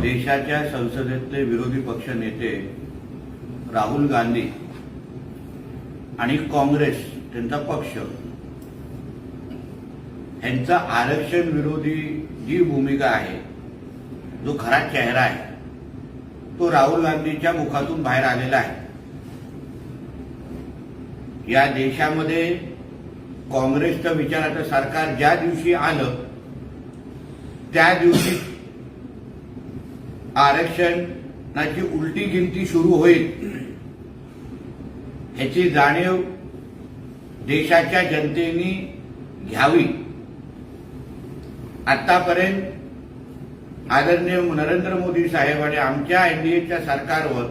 देशाच्या संसदेतले विरोधी पक्ष नेते राहुल गांधी आणि काँग्रेस त्यांचा पक्ष यांचा आरक्षण विरोधी जी भूमिका आहे जो खरा चेहरा आहे तो राहुल गांधीच्या मुखातून बाहेर आलेला आहे. या देशामध्ये काँग्रेसचं विचाराचं सरकार ज्या दिवशी आलं त्या दिवशी आरक्षणाची उलटी गिनती सुरू होईल. ह्याची जाणीव देशाच्या जनतेने घ्यावी. आतापर्यंत आदरणीय नरेंद्र मोदी साहेब आणि आमच्या एनडीएच्या सरकारवर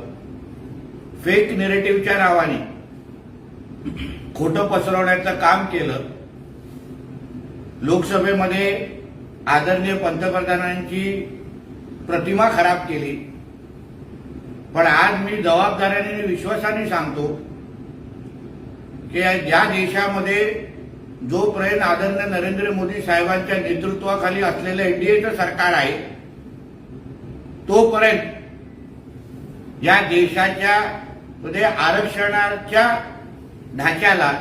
फेक नेरेटिव्हच्या नावाने खोटं पसरवण्याचं काम केलं. लोकसभेमध्ये आदरणीय पंतप्रधानांची प्रतिमा खराब केली. पण आज मी जबाबदाऱ्याने आणि विश्वासाने सांगतो की ज्या देशामध्ये जोपर्यंत आदरणीय नरेंद्र मोदी साहेबांच्या नेतृत्वाखाली असलेलं एनडीएचं सरकार आहे तोपर्यंत या देशाच्या मध्ये आरक्षणाच्या ढाच्याला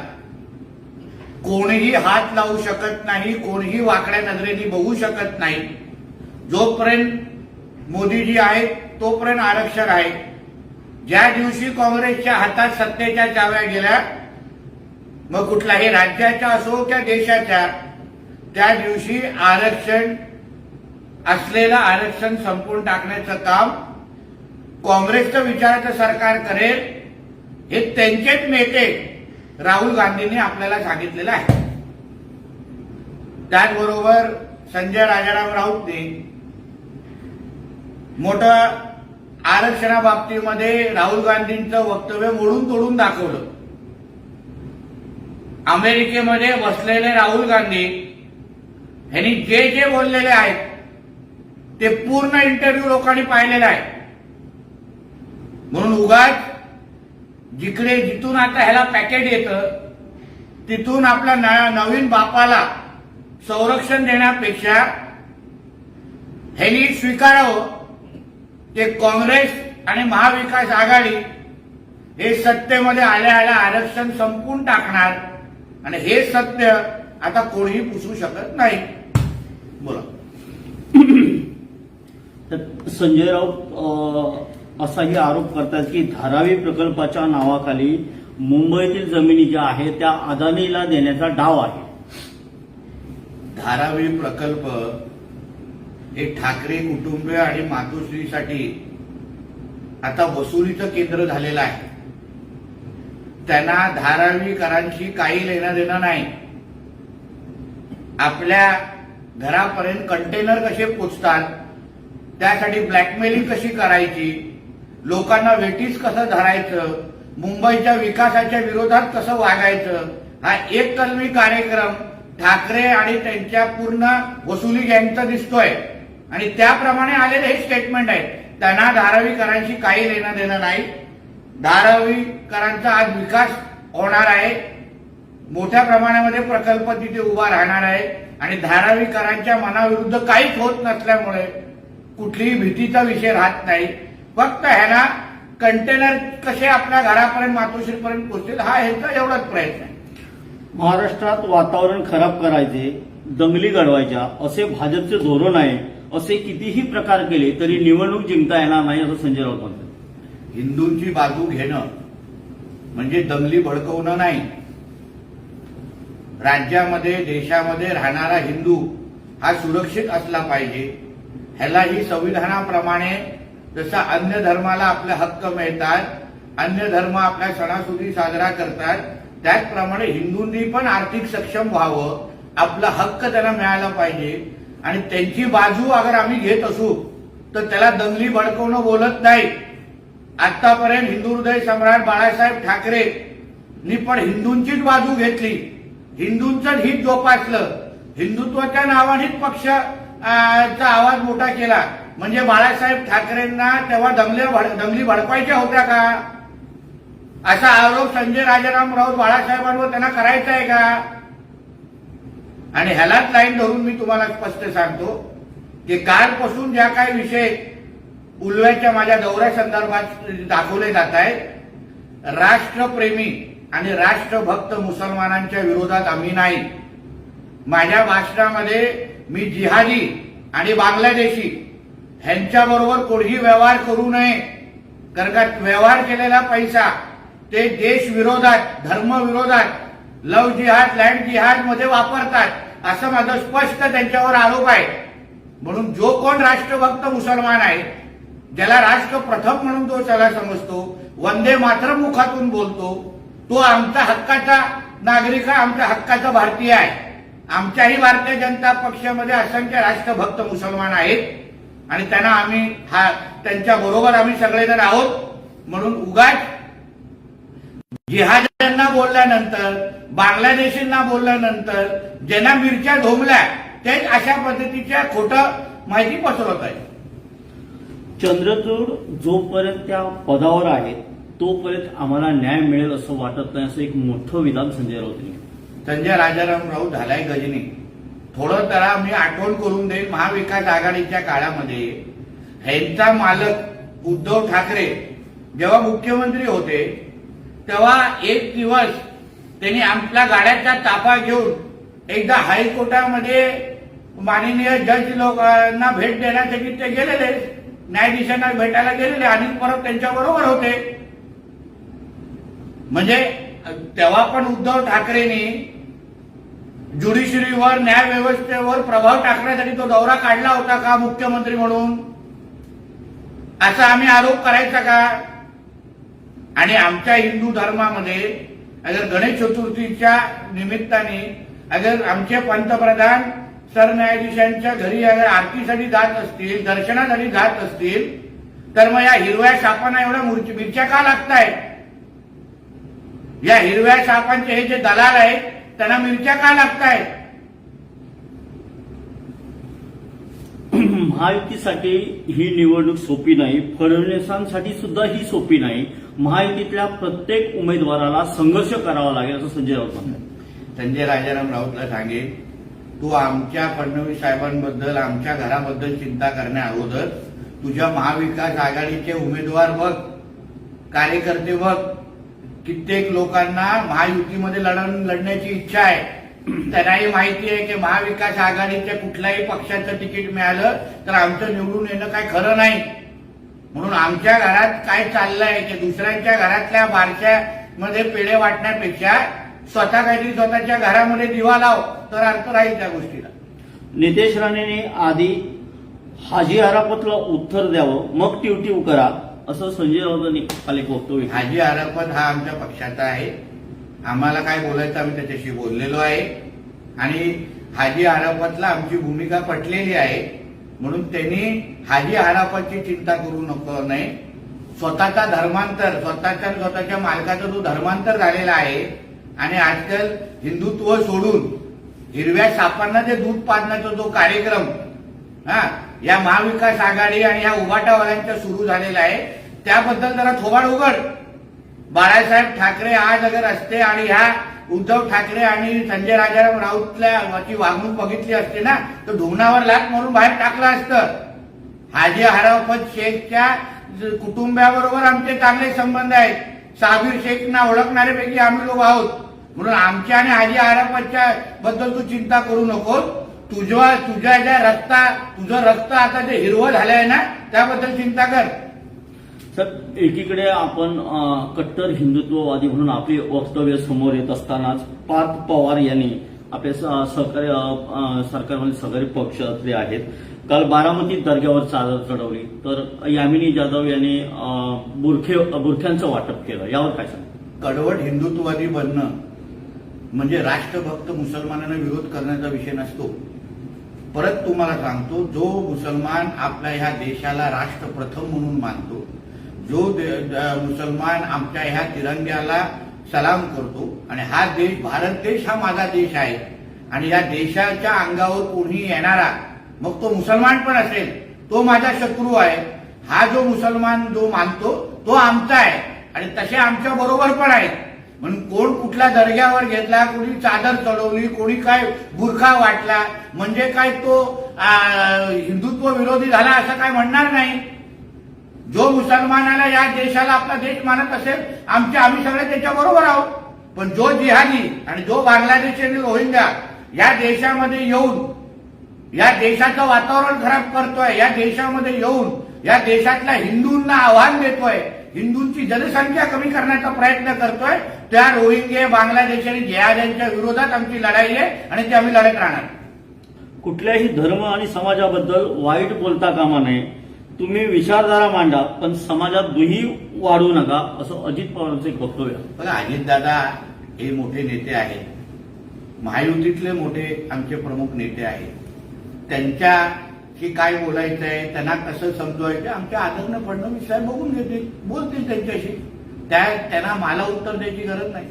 कोणीही हात लावू शकत नाही कोणीही वाकड्या नजरेने बघू शकत नाही. जोपर्यंत मोदीजी आहेत तोपर्यंत आरक्षण आहे ज्या दिवशी काँग्रेसच्या हातात सत्तेच्या चाव्या गेल्या मग कुठल्याही राज्याच्या असो त्या देशाच्या त्या दिवशी आरक्षण असलेलं आरक्षण संपवून टाकण्याचं काम काँग्रेसचं विचाराचं सरकार करेल हे त्यांचेच नेते राहुल गांधींनी आपल्याला सांगितलेलं आहे. त्याचबरोबर संजय राजाराम राऊतने मोठं आरक्षणाबाबतीमध्ये राहुल गांधींचं वक्तव्य मोडून तोडून दाखवलं. अमेरिकेमध्ये बसलेले राहुल गांधी यांनी जे जे बोललेले आहेत ते पूर्ण इंटरव्ह्यू लोकांनी पाहिलेला आहे म्हणून उगाच जिकडे जिथून आता ह्याला पॅकेज येतं तिथून आपल्या नवीन बापाला संरक्षण देण्यापेक्षा ह्यांनी स्वीकारावं. ते काँग्रेस आणि महाविकास आघाडी हे सत्तेमध्ये आल्या आल्या आरक्षण संपवून टाकणार आणि हे सत्य आता कोणीही पुसू शकत नाही. बोला. तर संजय राऊत असाही आरोप करतात की धारावी प्रकल्पाच्या नावाखाली मुंबईतील जमिनी ज्या आहेत त्या अदानीला देण्याचा डाव आहे. धारावी प्रकल्प हे ठाकरे कुटुंब आणि मातोश्रीसाठी आता वसुलीचं केंद्र झालेलं आहे. त्यांना धारावीकरांशी काही लेणं देणं नाही. आपल्या घरापर्यंत कंटेनर कसे पोचतात त्यासाठी ब्लॅकमेलिंग कशी करायची लोकांना वेटीस कसं धरायचं मुंबईच्या विकासाच्या विरोधात कसं वागायचं हा एक कलमी कार्यक्रम ठाकरे आणि त्यांच्या पूर्ण वसुली गँगचा दिसतोय. आणि त्याप्रमाणे आलेले हे स्टेटमेंट आहे त्यांना धारावीकरांशी काही लेणं देणं नाही. धारावीकरांचा आज विकास होणार आहे. मोठ्या प्रमाणामध्ये प्रकल्प तिथे उभा राहणार आहे. आणि धारावीकरांच्या मनाविरुद्ध काहीच होत नसल्यामुळे कुठलीही भीतीचा विषय राहत नाही. फक्त ह्याला कंटेनर कसे आपल्या घरापर्यंत मातोश्रीपर्यंत पोहोचतील हा ह्यांचा एवढाच प्रयत्न आहे. महाराष्ट्रात वातावरण खराब करायचे दंगली घडवायच्या असे भाजपचे धोरण आहे. असे कितीही प्रकार केले तरी निवडणूक जिंकता येणार नाही असं संजय राऊत म्हणतात. हिंदूंची बाजू घेणं म्हणजे दंगली भडकवणं नाही. राज्यामध्ये देशामध्ये राहणारा हिंदू हा सुरक्षित असला पाहिजे. ह्यालाही संविधानाप्रमाणे जसं अन्य धर्माला आपले हक्क मिळतात अन्य धर्म आपल्या सणासुदी साजरा करतात त्याचप्रमाणे हिंदूंनी पण आर्थिक सक्षम व्हावं आपला हक्क त्यांना मिळाला पाहिजे. आणि त्यांची बाजू अगर आम्ही घेत असू तर त्याला दंगली भडकवणं बोलत नाही. आतापर्यंत हिंदू हृदय सम्राट बाळासाहेब ठाकरे नी पण हिंदूंचीच बाजू घेतली. हिंदूंचं हित जोपासलं. हिंदुत्वाच्या नावानेच पक्ष चा आवाज मोठा केला. म्हणजे बाळासाहेब ठाकरेंना तेव्हा दंगले दंगली भडकवायच्या होत्या का? असा आरोप संजय राजाराम राऊत बाळासाहेबांवर त्यांना करायचा आहे का? आणि ह्यालाच लाईन धरून मी तुम्हाला स्पष्ट सांगतो की कालपासून ज्या काही विषय उलव्याच्या माझ्या दौऱ्या संदर्भात दाखवले जात आहेत राष्ट्रप्रेमी आणि राष्ट्रभक्त मुसलमानांच्या विरोधात आम्ही नाही. माझ्या भाषणामध्ये मी जिहादी आणि बांगलादेशी ह्यांच्याबरोबर कोणीही व्यवहार करू नये कारण का व्यवहार केलेला पैसा ते देशविरोधात धर्मविरोधात लव जिहाद लँड जिहादमध्ये वापरतात. असं माझं स्पष्ट त्यांच्यावर आरोप आहे. म्हणून जो कोण राष्ट्रभक्त मुसलमान आहे ज्याला राष्ट्र प्रथम म्हणून तो त्याला समजतो वंदे मात्र मुखातून बोलतो तो आमचा हक्काचा नागरिक आहे आमच्या हक्काचा भारतीय आहे. आमच्याही भारतीय जनता पक्षामध्ये असंख्य राष्ट्रभक्त मुसलमान आहेत. आणि त्यांना आम्ही हा त्यांच्या बरोबर आम्ही सगळेजण आहोत. म्हणून उगाच जिहाद्यांना बोलल्यानंतर बांगलादेशींना बोलल्यानंतर ज्यांना मिरच्या ढोमल्या तेच अशा पद्धतीच्या खोटं माहिती पसरवत आहे चंद्रचूड जोपर्यंत त्या पदावर आहे तोपर्यंत आम्हाला न्याय मिळेल असं वाटत नाही असं एक मोठं विधान संजय राऊत. संजय राजाराम राऊत झालाय गजनी. थोडं त्याला मी आठवण करून देईन महाविकास आघाडीच्या काळामध्ये. ह्यांचा मालक उद्धव ठाकरे जेव्हा मुख्यमंत्री होते तेव्हा एक दिवस त्यांनी आपल्या गाड्याचा ताफा घेऊन एकदा हायकोर्टामध्ये माननीय जज लोकांना भेट देण्यासाठी ते गेलेले न्यायाधीशांना भेटायला गेलेले आणि परत त्यांच्या बरोबर होते. म्हणजे तेव्हा पण उद्धव ठाकरेंनी ज्युडिशरीवर न्याय व्यवस्थेवर प्रभाव टाकण्यासाठी तो दौरा काढला होता का मुख्यमंत्री म्हणून? असा आम्ही आरोप करायचा का? आणि आमच्या हिंदू धर्मामध्ये अगर गणेश चतुर्थीच्या निमित्ताने अगर आमचे पंतप्रधान सरन्यायाधीशांच्या घरी अगर आरतीसाठी जात असतील दर्शनासाठी जात असतील तर मग या हिरव्या सापांना एवढ्या मूर्ती मिरच्या का लागतायत? या हिरव्या सापांचे हे जे दलाल आहेत त्यांना मिरच्या का लागतायत? महायुतीसाठी ही निवडणूक सोपी नाही फडणवीसांसाठी सुद्धा ही सोपी नाही. महायुतीतल्या प्रत्येक उमेदवाराला संघर्ष करावा लागेल असं संजय राऊत म्हणतात. संजय राजाराम राऊतला सांगेन तू आमच्या फडणवीस साहेबांबद्दल आमच्या घराबद्दल चिंता करण्या अगोदर तुझ्या महाविकास आघाडीचे उमेदवार बघ कार्यकर्ते बघ. कित्येक लोकांना महायुतीमध्ये लढण लढण्याची इच्छा आहे. त्यांनाही माहिती आहे की महाविकास आघाडीच्या कुठल्याही पक्षाचं तिकीट मिळालं तर आमचं निवडून येणं काय खरं नाही. म्हणून आमच्या घरात काय चाललंय की दुसऱ्यांच्या घरातल्या बारशामध्ये पेढे वाटण्यापेक्षा स्वतः काहीतरी स्वतःच्या घरामध्ये दिवा लाव तर अर्थ राहील त्या गोष्टीला. नितेश राणेने आधी हाजी आरापतला उत्तर द्यावं मग टिवटिव करा असं संजय राऊतांनी काल एक वक्तव्य. हाजी आराफत हा आमच्या पक्षाचा आहे. आम्हाला काय बोलायचं आम्ही त्याच्याशी बोललेलो आहे. आणि हाजी आराफतला आमची भूमिका पटलेली आहे. म्हणून त्यांनी हाजी आराफतची चिंता करू नको नाही. स्वतःचा धर्मांतर स्वतःच्या स्वतःच्या मालकाचा जो धर्मांतर झालेला आहे आणि आजकाल हिंदुत्व सोडून हिरव्या सापांना जे दूध पाजण्याचा जो कार्यक्रम हा या महाविकास आघाडी आणि या उभाटावाल्यांचा सुरू झालेला आहे त्याबद्दल जरा थोबाड उघड. बाळासाहेब ठाकरे आज अगर असते आणि ह्या उद्धव ठाकरे आणि संजय राजाराम राऊतची वागणूक बघितली असते ना तर ढुंगणावर लाट मारून बाहेर टाकलं असतं. हाजी हराफत शेखच्या कुटुंबाबरोबर आमचे चांगले संबंध आहेत. साबीर शेखना ओळखणाऱ्यापैकी आम्ही लोक आहोत. म्हणून आमच्या आणि हाजी हराफतच्या बद्दल तू चिंता करू नको. तुझ्या तुझ्या ज्या रस्ता तुझं रक्त आता जे हिरवं झालंय ना त्याबद्दल चिंता कर. सर एकीकडे आपण कट्टर हिंदुत्ववादी म्हणून आपली वक्तव्य समोर येत असतानाच पार्थ पवार यांनी आपले स- सहकारी सरकारमध्ये सहकारी पक्षातले आहेत काल बारामती दर्ग्यावर चादर चढवली. तर यामिनी जाधव यांनी बुरखे बुरख्यांचं वाटप केलं. यावर काय सांग कडवट हिंदुत्ववादी बनणं म्हणजे राष्ट्रभक्त मुसलमानांना विरोध करण्याचा विषय नसतो. परत तुम्हाला सांगतो जो मुसलमान आपल्या ह्या देशाला राष्ट्र प्रथम म्हणून मानतो जो मुसलमान आमच्या ह्या तिरंग्याला सलाम करतो आणि हा देश भारत देश हा माझा देश आहे आणि या देशाच्या अंगावर कोणी येणारा मग तो मुसलमान पण असेल तो माझा शत्रू आहे. हा जो मुसलमान जो मानतो तो आमचा आहे आणि तसे आमच्या बरोबर पण आहेत. म्हणून कोण कुठल्या दर्ग्यावर घेतला कोणी चादर चढवली कोणी काय बुरखा वाटला म्हणजे काय तो हिंदुत्व विरोधी झाला असं काय म्हणणार नाही. जो मुसलमानाला या देशाला आपला देश मानत असेल आमचे आम्ही सगळे त्याच्या बरोबर आहोत. पण जो जिहादी आणि जो बांगलादेशी आणि रोहिंग्या या देशामध्ये येऊन या देशाचं वातावरण खराब करतोय या देशामध्ये येऊन या देशातल्या हिंदूंना आव्हान देतोय हिंदूंची जनसंख्या कमी करण्याचा प्रयत्न करतोय त्या रोहिंगे बांगलादेश आणि जिहाद्यांच्या विरोधात आमची लढाई आहे आणि ती आम्ही लढत राहणार. कुठल्याही धर्म आणि समाजाबद्दल वाईट बोलता कामा नये. तुम्ही विचारधारा मांडा पण समाजात दुही वाढवू नका असं अजित पवारांचं एक वक्तव्य आहे. बघा अजितदादा हे मोठे नेते आहेत. महायुतीतले मोठे आमचे प्रमुख नेते आहेत. त्यांच्याशी काय बोलायचं आहे त्यांना कसं समजवायचं आमच्या आदरणीय फडणवीस साहेब बघून घेतील बोलतील त्यांच्याशी. त्या त्यांना मला उत्तर द्यायची गरज नाही.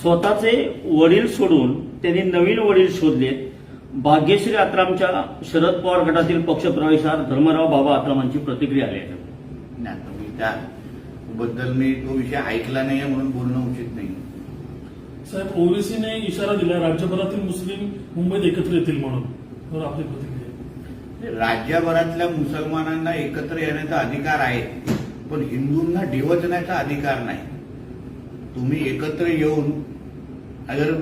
स्वतःचे वडील सोडून त्यांनी नवीन वडील शोधलेत. भाग्यश्री आत्रामच्या शरद पवार गटातील पक्षप्रवेशात धर्मराव बाबा आत्रामांची प्रतिक्रिया आली आहे. नाही आता मी त्याबद्दल मी तो विषय ऐकला नाहीये म्हणून बोलणं उचित नाही साहेब ओवेसीने इशारा दिला राज्यभरातील मुस्लिम मुंबईत एकत्र येतील म्हणून. तर आपली प्रतिक्रिया. राज्यभरातल्या मुसलमानांना एकत्र येण्याचा अधिकार आहे पण हिंदूंना डिवचण्याचा अधिकार नाही. तुम्ही एकत्र येऊन अगर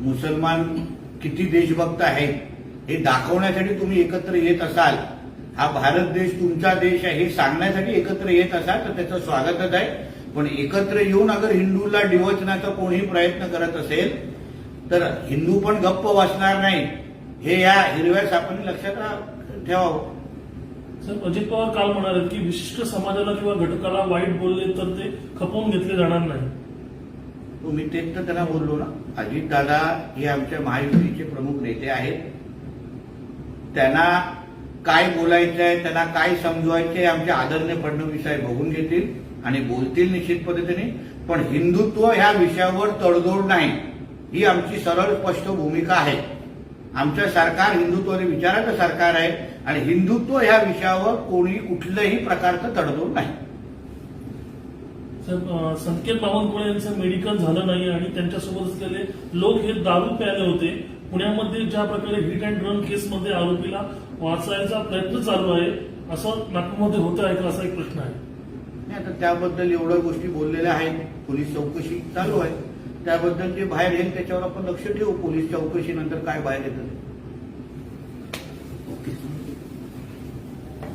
मुसलमान किती देशभक्त आहेत हे दाखवण्यासाठी तुम्ही एकत्र येत असाल. हा भारत देश तुमचा देश आहे हे सांगण्यासाठी एकत्र येत असाल तर त्याचं स्वागतच आहे. पण एकत्र येऊन अगर हिंदूला डिवचण्याचा कोणीही प्रयत्न करत असेल तर हिंदू पण गप्प वाचणार नाही हे या हिरव्या सापांनी लक्षात ठेवावं. सर अजित पवार काल म्हणाले की विशिष्ट समाजाला किंवा घटकाला वाईट बोलले तर ते खपवून घेतले जाणार नाही. तो मी तेच तर त्यांना बोललो ना. अजितदादा हे आमच्या महायुतीचे प्रमुख नेते आहेत. त्यांना काय बोलायचं आहे त्यांना काय समजवायचे आमच्या आमचे आदरणीय फडणवीस साहेब बघून घेतील आणि बोलतील निश्चित पद्धतीने. पण हिंदुत्व ह्या विषयावर तडजोड नाही. ही आमची सरळ स्पष्ट भूमिका आहे. आमचं सरकार हिंदुत्वाने विचाराचं सरकार आहे आणि हिंदुत्व ह्या विषयावर कोणी कुठल्याही प्रकारचं तडजोड नाही. तर संकेत बावनकुळे यांचं मेडिकल झालं नाही आणि त्यांच्यासोबत असलेले लोक हे दारू प्याले होते. पुण्यामध्ये ज्या प्रकारे हिट अँड रन केसमध्ये आरोपीला वाचायचा प्रयत्न चालू आहे असं नागपूरमध्ये होतं आहे का असा एक प्रश्न आहे. नाही आता त्याबद्दल एवढ्या गोष्टी बोललेल्या आहेत. पोलीस चौकशी चालू आहे. त्याबद्दल जे बाहेर येईल त्याच्यावर आपण लक्ष ठेवू. पोलीस चौकशी नंतर काय बाहेर येतं